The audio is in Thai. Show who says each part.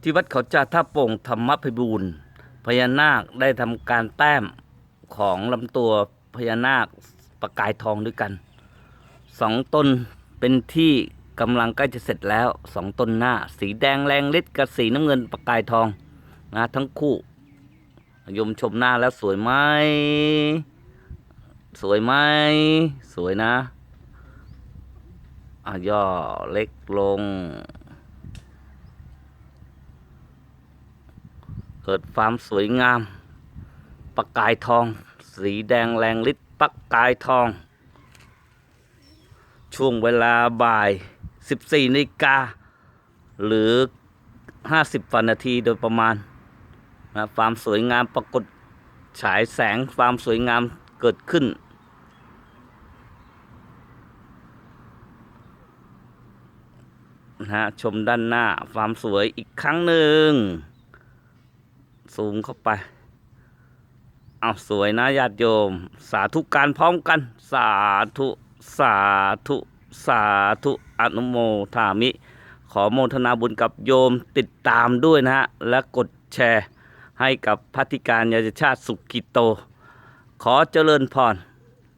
Speaker 1: ที่วัดเขาจ่าท่าโป่งธรรมพิบูรณ์พญานาคได้ทำการแต้มของลำตัวพญานาคประกายทองด้วยกันสองต้นเป็นที่กำลังใกล้จะเสร็จแล้วสองต้นหน้า สีแดงแรงฤทธิ์กับสีน้ำเงินประกายทองนะทั้งคู่ยมชมหน้าแล้วสวยไหมสวยไหมสวยนะอะย่อเล็กลง กิดความสวยงามประกายทอง สีแดงแรงฤทธิ์ประกายทอง ช่วงเวลาบ่าย 14นาฬิกาหรือ 50ฟันนาทีโดยประมาณนะความสวยงามปรากฏฉายแสงความสวยงามเกิดขึ้น นะฮะชมด้านหน้าความสวยอีกครั้งหนึ่ง ซูมเข้าไปเอาสวยนะญาติโยม สาธุการพร้อมกัน สาธุ สาธุ สาธุอนุโมทามิ ขอโมทนาบุญกับโยมติดตามด้วยนะฮะ และกดแชร์ให้กับพัฒธิการยาชาติสุกิโต ขอเจริญพร